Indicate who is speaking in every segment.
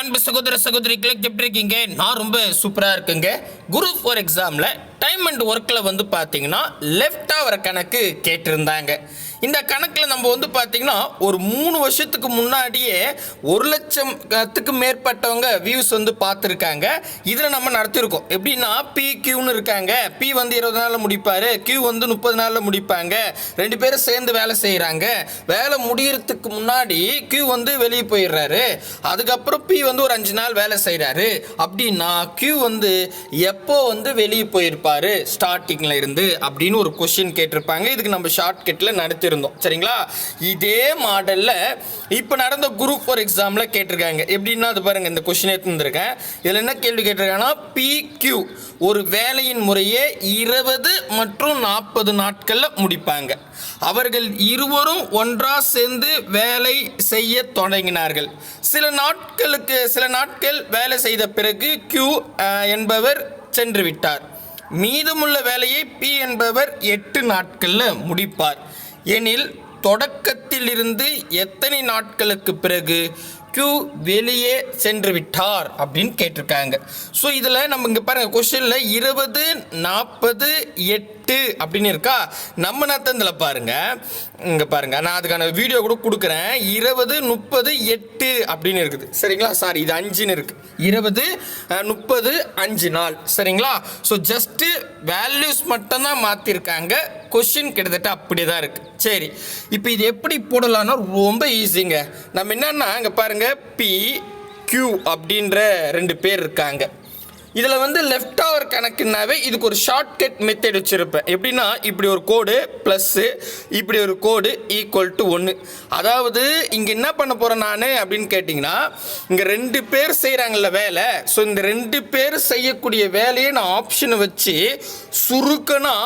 Speaker 1: அன்பு சகோதர சகோதரிகளுக்கு எப்படி இருக்கீங்க? நான் ரொம்ப சூப்பராக இருக்குங்க. குரு ஃபார் எக்ஸாமில் டைம் அண்ட் ஒர்க்கில் வந்து பார்த்தீங்கன்னா லெஃப்டாக வர கணக்கு கேட்டிருந்தாங்க. இந்த கணக்கில் நம்ம வந்து பார்த்தீங்கன்னா ஒரு மூணு வருஷத்துக்கு முன்னாடியே ஒரு லட்சத்துக்கு மேற்பட்டவங்க வியூஸ் வந்து பார்த்துருக்காங்க இதில் நம்ம நடத்திருக்கோம். எப்படின்னா பி கியூன்னு இருக்காங்க. பி வந்து இருபது நாளில் முடிப்பார். கியூ வந்து முப்பது நாளில் முடிப்பாங்க. ரெண்டு பேரும் சேர்ந்து வேலை செய்கிறாங்க வேலை முடியறதுக்கு முன்னாடி கியூ வந்து வெளியே போயிடுறாரு. அதுக்கப்புறம் பி வந்து ஒரு அஞ்சு நாள் வேலை செய்கிறாரு அப்படின்னா கியூ வந்து எப்போ வந்து வெளியே போயிருப்பாரு? ஸ்டார்டிங்கில் இருந்து அப்படின்னு ஒரு கொஷின் கேட்டிருப்பாங்க. இதுக்கு நம்ம ஷார்ட்கட்டில் இருந்தோம். சரிங்களா? இதே மாடலில் இப்போ நடந்த குரூப் ஃபார் எக்ஸாமில் கேட்டிருக்காங்க. எப்படின்னா அது பாருங்க இந்த கொஷின் எடுத்துருக்கேன் இதில் என்ன கேள்வி கேட்டிருக்காங்கன்னா பிக்யூ ஒரு வேலையின் முறையே இருபது மற்றும் நாற்பது நாட்களில் முடிப்பாங்க. அவர்கள் இருவரும் ஒன்றாக சேர்ந்து வேலை செய்ய தொடங்கினார்கள். சில நாட்களுக்கு சில நாட்கள் வேலை செய்த பிறகு கியூ என்பவர் சென்று விட்டார். மீதமுள்ள வேலையை பி என்பவர் எட்டு நாட்களில் முடிப்பார். எனில் தொடக்கத்திலிருந்து எத்தனை நாட்களுக்கு பிறகு கியூ வெளியே சென்று விட்டார் அப்படின்னு கேட்டிருக்காங்க. ஸோ இதில் நம்ம இங்கே பாருங்கள் கொஸ்டினில் இருபது நாற்பது எட்டு அப்படின்னு இருக்கா? நம்ம நத்தந்தில் பாருங்கள் இங்கே பாருங்கள் நான் அதுக்கான வீடியோ கூட கொடுக்குறேன். இருபது முப்பது எட்டு அப்படின்னு இருக்குது. சரிங்களா? சாரி இது அஞ்சுன்னு இருக்குது இருபது முப்பது அஞ்சு நாள் சரிங்களா? ஸோ ஜஸ்ட்டு வேல்யூஸ் மட்டும்தான் மாற்றிருக்காங்க கொஷின் கிட்டத்தட்ட அப்படியே தான் இருக்குது சரி இப்போ இது எப்படி போடலான்னா ரொம்ப ஈஸிங்க நம்ம என்னன்னா இங்கே பாருங்க பி கியூ அப்படின்ற ரெண்டு பேர் இருக்காங்க. இதில் வந்து லெஃப்ட் ஆவர் கணக்குனாவே இதுக்கு ஒரு ஷார்ட்கட் மெத்தட் வச்சுருப்பேன். எப்படின்னா இப்படி ஒரு கோடு ப்ளஸ்ஸு இப்படி ஒரு கோடு ஈக்குவல் டு ஒன்று அதாவது இங்கே என்ன பண்ண போகிறேன் நான் அப்படின்னு கேட்டிங்கன்னா இங்கே ரெண்டு பேர் செய்கிறாங்கல்ல வேலை. ஸோ இந்த ரெண்டு பேர் செய்யக்கூடிய வேலையை நான் ஆப்ஷனை வச்சு சுருக்கனா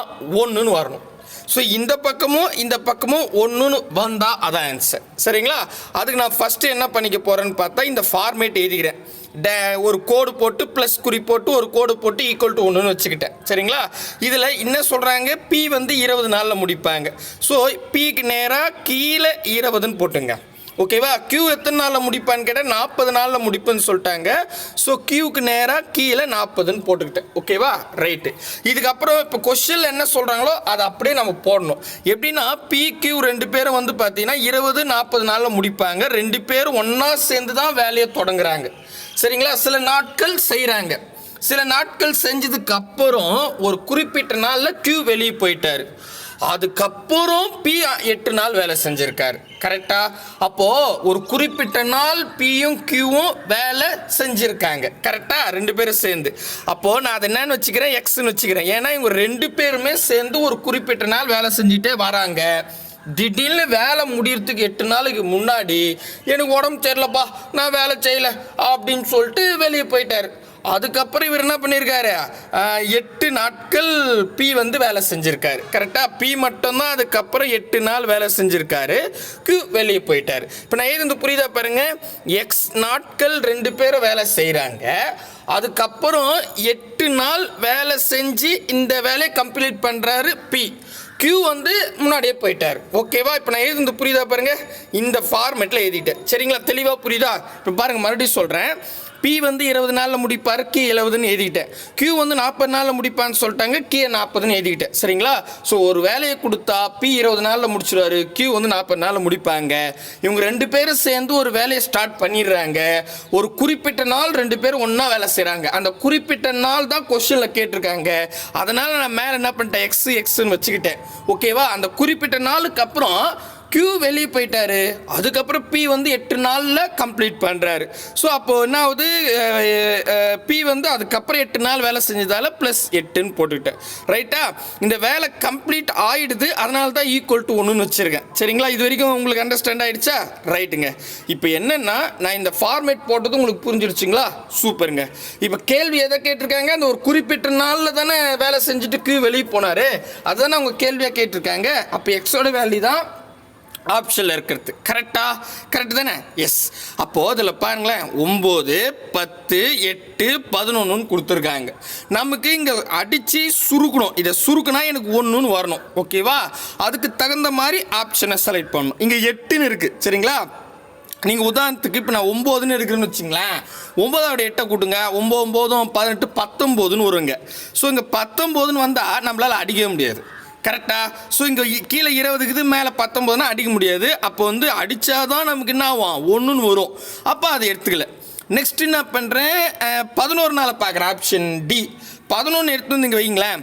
Speaker 1: ஒன்றுன்னு வரணும். ஸோ இந்த பக்கமும் இந்த பக்கமும் ஒன்றுன்னு வந்தால் அதான் ஆன்சர் சரிங்களா? அதுக்கு நான் ஃபஸ்ட்டு என்ன பண்ணிக்க போகிறேன்னு பார்த்தா இந்த ஃபார்மேட் எழுதிக்கிறேன். டே ஒரு கோடு போட்டு ப்ளஸ் குறி போட்டு ஒரு கோடு போட்டு ஈக்குவல் டு ஒன்றுன்னு வச்சுக்கிட்டேன். சரிங்களா? இதில் என்ன சொல்கிறாங்க பி வந்து இருபது நாளில் முடிப்பாங்க. ஸோ பிக்கு நேராக கீழே இருபதுன்னு போட்டுங்க. ஓகேவா கியூ எத்தனை நாளில் முடிப்பான்னு கேட்டால் நாற்பது நாளில் முடிப்புன்னு சொல்லிட்டாங்க. ஸோ கியூக்கு நேராக கீழே நாற்பதுன்னு போட்டுக்கிட்டேன். ஓகேவா ரைட்டு இதுக்கப்புறம் இப்போ கொஷனில் என்ன சொல்கிறாங்களோ அதை அப்படியே நம்ம போடணும். எப்படின்னா பி கியூ ரெண்டு பேரும் வந்து பார்த்தீங்கன்னா இருபது நாற்பது நாளில் முடிப்பாங்க. ரெண்டு பேரும் ஒன்றா சேர்ந்து தான் வேலையை தொடங்குறாங்க. சரிங்களா? சில நாட்கள் செய்கிறாங்க சில நாட்கள் செஞ்சதுக்கு அப்புறம் ஒரு குறிப்பிட்ட நாளில் கியூ வெளியே போயிட்டாரு. அதுக்கப்புறம் பி எட்டு நாள் வேலை செஞ்சிருக்காரு. கரெக்டா அப்போ ஒரு குறிப்பிட்ட நாள் பியும் கியூவும் வேலை செஞ்சிருக்காங்க. கரெக்டா ரெண்டு பேரும் சேர்ந்து. அப்போ நான் அதை என்னன்னு வச்சுக்கிறேன் எக்ஸ்ன்னு வச்சுக்கிறேன். ஏன்னா இவங்க ரெண்டு பேருமே சேர்ந்து ஒரு குறிப்பிட்ட நாள் வேலை செஞ்சுட்டே வராங்க. திடீர்னு வேலை முடியறதுக்கு எட்டு நாளைக்கு முன்னாடி எனக்கு உடம்பு தெரியலப்பா நான் வேலை செய்யல அப்படின்னு சொல்லிட்டு வெளியே போயிட்டாரு. அதுக்கப்புறம் இவர் என்ன பண்ணியிருக்காரு எட்டு நாட்கள் பி வந்து வேலை செஞ்சுருக்காரு. கரெக்டாக பி மட்டும்தான் அதுக்கப்புறம் எட்டு நாள் வேலை செஞ்சுருக்காரு. கியூ வெளியே போயிட்டார். இப்போ நான் ஏது புரியுதா பாருங்கள் எக்ஸ் நாட்கள் ரெண்டு பேரும் வேலை செய்கிறாங்க அதுக்கப்புறம் எட்டு நாள் வேலை செஞ்சு இந்த வேலையை கம்ப்ளீட் பண்ணுறாரு பி கியூ வந்து முன்னாடியே போயிட்டார். ஓகேவா இப்போ நான் எழுதி புரியுதா பாருங்கள் இந்த ஃபார்மேட்டில் எழுதிட்டேன். சரிங்களா? தெளிவாக புரியுதா? இப்போ பாருங்கள் மறுபடியும் சொல்கிறேன் பி வந்து இருபது நாளில் முடிப்பார் கே எழுபதுன்னு எழுதிக்கிட்டேன் கியூ வந்து நாற்பது நாளில் முடிப்பான்னு சொல்லிட்டாங்க கே நாற்பதுன்னு எழுதிக்கிட்டேன் சரிங்களா? ஸோ ஒரு வேலையை கொடுத்தா பி இருபது நாளில் முடிச்சிருவாரு கியூ வந்து நாற்பது நாளில் முடிப்பாங்க. இவங்க ரெண்டு பேரும் சேர்ந்து ஒரு வேலையை ஸ்டார்ட் பண்ணிடுறாங்க. ஒரு குறிப்பிட்ட நாள் ரெண்டு பேரும் ஒன்றா வேலை செய்கிறாங்க அந்த குறிப்பிட்ட நாள் தான் கொஷனில் கேட்டிருக்காங்க. அதனால் நான் மேலே என்ன பண்ணிட்டேன்? எக்ஸ் எக்ஸ்ன்னு வச்சுக்கிட்டேன். ஓகேவா அந்த குறிப்பிட்ட நாளுக்கு அப்புறம் கியூ வெளியே போயிட்டாரு. அதுக்கப்புறம் பி வந்து எட்டு நாளில் கம்ப்ளீட் பண்ணுறாரு ஸோ அப்போது என்ன ஆகுது? பி வந்து அதுக்கப்புறம் எட்டு நாள் வேலை செஞ்சதால் ப்ளஸ் எட்டுன்னு போட்டுக்கிட்டேன். ரைட்டா இந்த வேலை கம்ப்ளீட் ஆகிடுது அதனால தான் ஈக்குவல் டு ஒன்றுன்னு வச்சுருக்கேன். சரிங்களா? இது வரைக்கும் உங்களுக்கு அண்டர்ஸ்டாண்ட் ஆகிடுச்சா ரைட்டுங்க இப்போ என்னென்னா நான் இந்த ஃபார்மேட் போட்டது உங்களுக்கு புரிஞ்சிருச்சுங்களா? சூப்பருங்க இப்போ கேள்வி எதை கேட்டிருக்காங்க? அந்த ஒரு குறிப்பிட்ட நாளில் தானே வேலை செஞ்சுட்டு கியூ வெளியே போனார். அதுதானே அவங்க கேள்வியாக கேட்டிருக்காங்க? அப்போ எக்ஸோட வேல்யூ தான் ஆப்ஷனில் இருக்கிறது. கரெக்டா கரெக்டு தானே? எஸ் அப்போது அதில் பாருங்களேன் ஒம்பது பத்து எட்டு பதினொன்றுன்னு கொடுத்துருக்காங்க. நமக்கு இங்கே அடித்து சுருக்கணும். இதை சுருக்குனா எனக்கு ஒன்றுன்னு வரணும். ஓகேவா அதுக்கு தகுந்த மாதிரி ஆப்ஷனை செலக்ட் பண்ணணும். இங்கே எட்டுன்னு இருக்குது சரிங்களா? நீங்கள் உதாரணத்துக்கு இப்போ நான் ஒம்போதுன்னு இருக்கிறேன்னு வச்சுங்களேன். ஒம்போதோட எட்டை கூட்டுங்க. ஒம்பது ஒம்போதும் பதினெட்டு பத்தொம்போதுன்னு வருங்க. ஸோ இங்கே பத்தொம்போதுன்னு வந்தால் நம்மளால் அடிக்கவே முடியாது. கரெக்டாக ஸோ இங்கே கீழே இருபதுக்கு இது மேலே பத்தொம்போதுனா அடிக்க முடியாது. அப்போ வந்து அடித்தாதான் நமக்கு என்ன ஆகும்? ஒன்றுன்னு வரும். அப்போ அதை எடுத்துக்கல. நெக்ஸ்ட் என்ன பண்ணுறேன் பதினோரு நாளை பார்க்குறேன். ஆப்ஷன் டி பதினொன்று எடுத்து வந்து இங்கே வைங்களேன்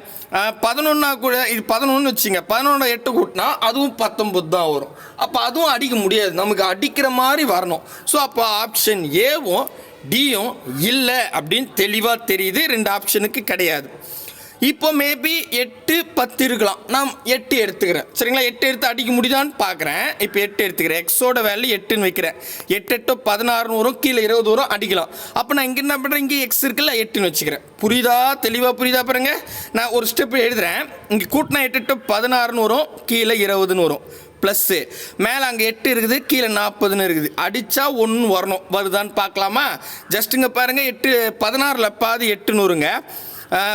Speaker 1: பதினொன்னா கூட இது பதினொன்று வச்சுங்க. பதினொன்று எட்டு கூட்டினா அதுவும் பத்தொம்பது தான் வரும். அப்போ அதுவும் அடிக்க முடியாது. நமக்கு அடிக்கிற மாதிரி வரணும். ஸோ அப்போ ஆப்ஷன் ஏவும் டியும் இல்லை அப்படின்னு தெளிவாக தெரியுது. ரெண்டு ஆப்ஷனுக்கு கிடையாது. இப்போ மேபி எட்டு பத்து இருக்கலாம். நான் எட்டு எடுத்துக்கிறேன். சரிங்களா? எட்டு எடுத்து அடிக்க முடியுதான்னு பார்க்குறேன் இப்போ எட்டு எடுத்துக்கிறேன். எக்ஸோட வேல்யூ எட்டுன்னு வைக்கிறேன். எட்டு எட்டோ பதினாறுன்னு வரும். கீழே இருபது வரும். அடிக்கலாம். அப்போ நான் இங்கே என்ன பண்ணுறேன் இங்கே எக்ஸ் இருக்குல்ல எட்டுன்னு வச்சுக்கிறேன். புரியுதா? தெளிவாக புரியுதா பாருங்க? நான் ஒரு ஸ்டெப் எழுதுறேன். இங்கே கூட்டினா எட்டு எட்டோ பதினாறுன்னு வரும். கீழே இருபதுன்னு வரும். ப்ளஸ்ஸு மேலே அங்கே எட்டு இருக்குது. கீழே நாற்பதுன்னு இருக்குது. அடித்தா ஒன்று வரணும். வருதான்னு பார்க்கலாமா ஜஸ்ட்டுங்க பாருங்கள் எட்டு பதினாறில் பாதி எட்டுநூறுங்க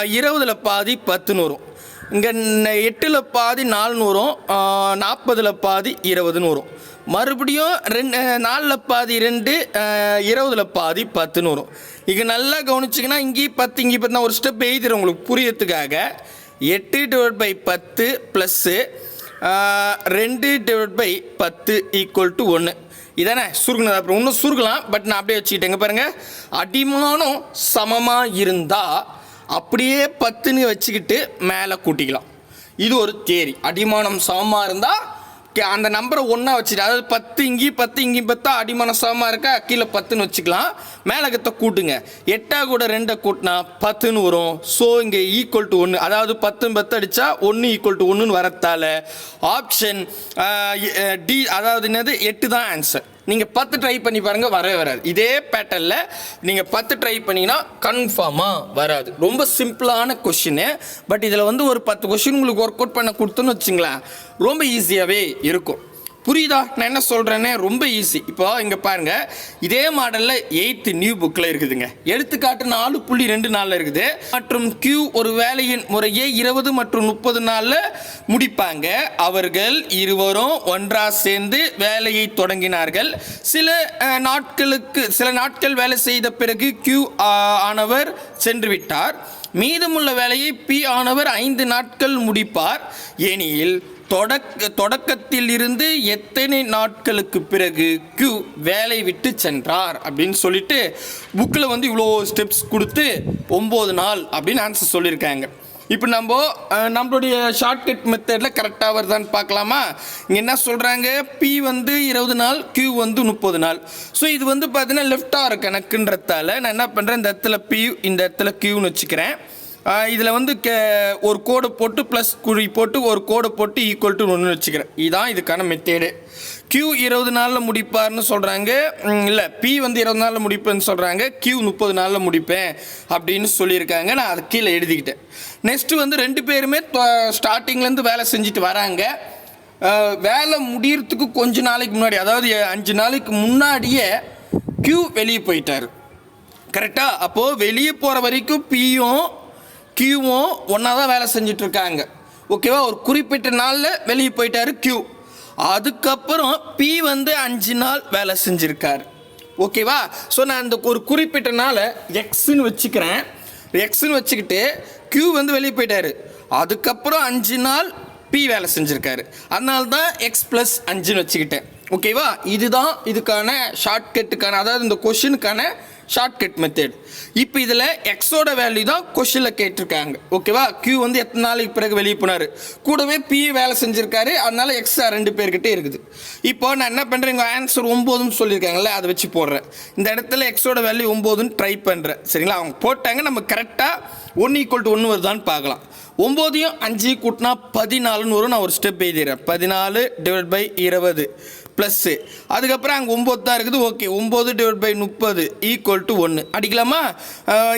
Speaker 1: இருபதில் பாதி பத்துன்னு வரும் இங்கே எட்டில் பாதி நாலுன்னு வரும் நாற்பதில் பாதி இருபதுன்னு வரும் மறுபடியும் ரெண்டு நாலில் பாதி ரெண்டு இருபதில் பாதி பத்துன்னு வரும் இங்கே நல்லா கவனிச்சிங்கன்னா இங்கேயும் பத்து இங்கே பத்து நான் ஒரு ஸ்டெப் எழுதிடுறேன் உங்களுக்கு புரியறதுக்காக. எட்டு டிவைட் பை பத்து ப்ளஸ்ஸு ரெண்டு டிவைட் பை பத்து ஈக்குவல் டு ஒன்று இதானே? சுருக்குனது அப்புறம் இன்னும் சுருக்கலாம் பட் நான் அப்படியே வச்சுக்கிட்டேங்க பாருங்கள் அடிமானம் சமமாக இருந்தால் அப்படியே பத்துன்னு வச்சுக்கிட்டு மேலே கூட்டிக்கலாம். இது ஒரு தேரி அடிமானம் சமமாக இருந்தால் அந்த நம்பரை ஒன்றா வச்சுட்டு அதாவது பத்து இங்கேயும் பத்து இங்கேயும் பத்தா அடிமானம் சமமாக இருக்கா கீழே பத்துன்னு வச்சுக்கலாம். மேலே கத்த கூட்டுங்க. எட்டா கூட ரெண்டை கூட்டினா பத்துன்னு வரும். ஸோ இங்கே ஈக்குவல் டு ஒன்று அதாவது பத்து பத்து அடித்தா ஒன்று ஈக்குவல் டு ஒன்றுன்னு வரத்தால ஆப்ஷன் டி அதாவது என்னது? எட்டு தான் ஆன்சர் நீங்கள் பத்து ட்ரை பண்ணி பாருங்கள் வரவே வராது. இதே பேட்டர்னில் நீங்கள் பத்து ட்ரை பண்ணிங்கன்னா கன்ஃபார்மாக வராது. ரொம்ப சிம்பிளான கொஷினு பட் இதில் வந்து ஒரு பத்து கொஷின் உங்களுக்கு ஒர்க் அவுட் பண்ண கொடுத்தோன்னு வச்சுங்களேன் ரொம்ப ஈஸியாகவே இருக்கும். புரியுதா? நான் என்ன சொல்கிறேன்னே ரொம்ப ஈஸி இப்போ இங்கே பாருங்கள் இதே மாடலில் எயித்து நியூ புக்கில் இருக்குதுங்க. எடுத்துக்காட்டு நாலு புள்ளி ரெண்டு நாளில் இருக்குது. மற்றும் கியூ ஒரு வேலையின் முறையே இருபது மற்றும் முப்பது நாளில் முடிப்பாங்க. அவர்கள் இருவரும் ஒன்றாக சேர்ந்து வேலையை தொடங்கினார்கள். சில நாட்களுக்கு சில நாட்கள் வேலை செய்த பிறகு கியூ ஆனவர் சென்று விட்டார். மீதமுள்ள வேலையை பி ஆனவர் ஐந்து நாட்கள் முடிப்பார். எனில் தொடக்க தொடக்கத்தில் இருந்து எத்தனை நாட்களுக்கு பிறகு கியூ வேலை விட்டு சென்றார் அப்படின்னு சொல்லிட்டு புக்கில் வந்து இவ்வளோ ஸ்டெப்ஸ் கொடுத்து ஒம்பது நாள் அப்படின்னு ஆன்சர் சொல்லியிருக்காங்க. இப்போ நம்ம நம்மளுடைய ஷார்ட்கட் மெத்தடில் கரெக்டாக வருதான்னு பார்க்கலாமா? இங்கே என்ன சொல்கிறாங்க பி வந்து இருபது நாள் கியூ வந்து முப்பது நாள். ஸோ இது வந்து பார்த்தீங்கன்னா லெஃப்ட் ஆர் கணக்குன்றதால நான் என்ன பண்ணுறேன் இந்த இடத்துல பி இந்த இடத்துல கியூன்னு வச்சுக்கிறேன். இதில் வந்து கே ஒரு கோடு போட்டு ப்ளஸ் குறி போட்டு ஒரு கோடு போட்டு ஈக்குவல் டு ஒன்று வச்சுக்கிறேன். இதுதான் இதுக்கான மெத்தேடு கியூ இருபது நாளில் முடிப்பார்னு சொல்கிறாங்க இல்லை பி வந்து இருபது நாளில் முடிப்பேன்னு சொல்கிறாங்க கியூ முப்பது நாளில் முடிப்பேன் அப்படின்னு சொல்லியிருக்காங்க. நான் அதை கீழே எழுதிக்கிட்டேன். நெக்ஸ்ட்டு வந்து ரெண்டு பேருமே ஸ்டார்டிங்லேருந்து வேலை செஞ்சுட்டு வராங்க. வேலை முடியறதுக்கு கொஞ்ச நாளைக்கு முன்னாடி அதாவது அஞ்சு நாளைக்கு முன்னாடியே கியூ வெளியே போயிட்டார். கரெக்டாக அப்போது வெளியே போகிற வரைக்கும் பியும் கியூவும் ஒன்றா தான் வேலை செஞ்சுட்டு இருக்காங்க ஓகேவா? ஒரு குறிப்பிட்ட நாளில் வெளியே போயிட்டாரு கியூ அதுக்கப்புறம் பி வந்து அஞ்சு நாள் வேலை செஞ்சுருக்காரு. ஓகேவா? ஸோ நான் இந்த ஒரு குறிப்பிட்ட நாளை எக்ஸுன்னு வச்சுக்கிறேன். எக்ஸுன்னு வச்சுக்கிட்டு கியூ வந்து வெளியே போயிட்டாரு. அதுக்கப்புறம் அஞ்சு நாள் பி வேலை செஞ்சுருக்காரு. அதனால தான் எக்ஸ் ப்ளஸ் அஞ்சுன்னு வச்சுக்கிட்டேன். ஓகேவா? இதுதான் இதுக்கான ஷார்ட்கட்டுக்கான அதாவது இந்த கொஷினுக்கான ஷார்ட்கட் மெத்தட் இப்போ இதில் எக்ஸோட வேல்யூ தான் கொஷினில் கேட்டிருக்காங்க. ஓகேவா கியூ வந்து எத்தனை நாளைக்கு பிறகு வெளியே போனார்? கூடவே பி வேலை செஞ்சுருக்காரு. அதனால எக்ஸா ரெண்டு பேர்கிட்டே இருக்குது. இப்போ நான் என்ன பண்ணுறேன் எங்கள் ஆன்சர் ஒம்போதுன்னு சொல்லியிருக்காங்கல்ல அதை வச்சு போடுறேன். இந்த இடத்துல எக்ஸோட வேல்யூ ஒம்போதுன்னு ட்ரை பண்ணுறேன் சரிங்களா? அவங்க போட்டாங்க. நம்ம கரெக்டாக ஒன் ஈக்குவல் டு ஒன்று வருதான்னு பார்க்கலாம். ஒம்போதையும் அஞ்சு கூட்டினா பதினாலுன்னு வரும் நான் ஒரு ஸ்டெப் எழுதிடுறேன். பதினாலு டிவைட் பை இருபது ப்ளஸ்ஸு அதுக்கப்புறம் அங்கே ஒம்பது தான் இருக்குது. ஓகே ஒம்பது டிவைட் பை முப்பது ஈக்குவல் டு ஒன்று அடிக்கலாமா?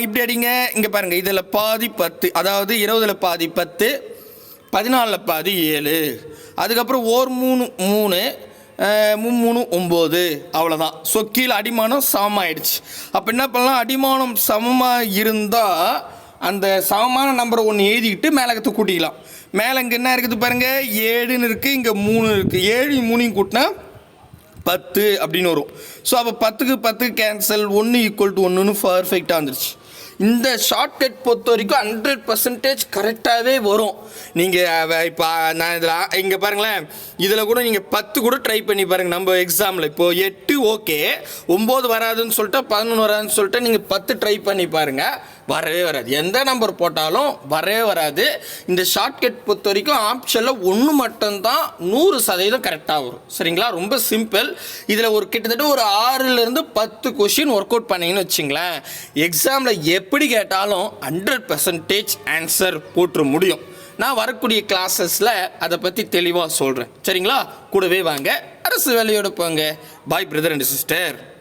Speaker 1: இப்படி அடிங்க. இங்கே பாருங்கள் இதில் பாதி பத்து அதாவது இருபதில் பாதி பத்து பதினாலில் பாதி ஏழு. அதுக்கப்புறம் ஓர் மூணு மூணு மூணு மும்மூணு ஒம்பது. அவ்வளோதான் ஸோ கீழே அடிமானம் சமமாயிடுச்சு. அப்போ என்ன பண்ணலாம்? அடிமானம் சமமாக இருந்தால் அந்த சமமான நம்பரை ஒன்று எழுதிக்கிட்டு மேலே கூட்டிக்கலாம். மேலே இங்கே என்ன இருக்குது பாருங்கள் ஏழுன்னு இருக்குது இங்கே மூணு இருக்குது ஏழு மூணையும் கூட்டினா பத்து அப்படின்னு வரும். ஸோ அப்போ பத்துக்கு பத்து கேன்சல் ஒன்று ஈக்குவல் டு ஒன்றுன்னு பர்ஃபெக்டாக வந்துருச்சு. இந்த ஷார்ட்கட் பொறுத்த வரைக்கும் ஹண்ட்ரட் பர்சன்டேஜ் கரெக்டாகவே வரும் நீங்கள் இப்போ நான் இதில் இங்கே பாருங்களேன். இதில் கூட நீங்கள் பத்து கூட ட்ரை பண்ணி பாருங்கள் நம்ம எக்ஸாமில் இப்போது எட்டு ஓகே ஒம்பது வராதுன்னு சொல்லிட்டு பதினொன்று வராதுன்னு சொல்லிட்டு நீங்கள் பத்து ட்ரை பண்ணி பாருங்கள் வரவே வராது. எந்த நம்பர் போட்டாலும் வரவே வராது. இந்த ஷார்ட்கட் பொறுத்த வரைக்கும் ஆப்ஷனில் ஒன்று மட்டும்தான் நூறு சதவீதம் கரெக்டாக வரும். சரிங்களா? ரொம்ப சிம்பிள் இதில் ஒரு கிட்டத்தட்ட ஒரு ஆறுலேருந்து பத்து கொஷின் ஒர்க் அவுட் பண்ணீங்கன்னு வச்சுங்களேன். எக்ஸாமில் எப் எப்படி கேட்டாலும் ஹண்ட்ரட் பர்சன்டேஜ் ஆன்சர் போட்டுற முடியும். நான் வரக்கூடிய கிளாஸஸில் அதை பற்றி தெளிவாக சொல்கிறேன் சரிங்களா? கூடவே வாங்க. அரசு வேலையோடு போங்க. பாய் பிரதர் அண்ட் சிஸ்டர்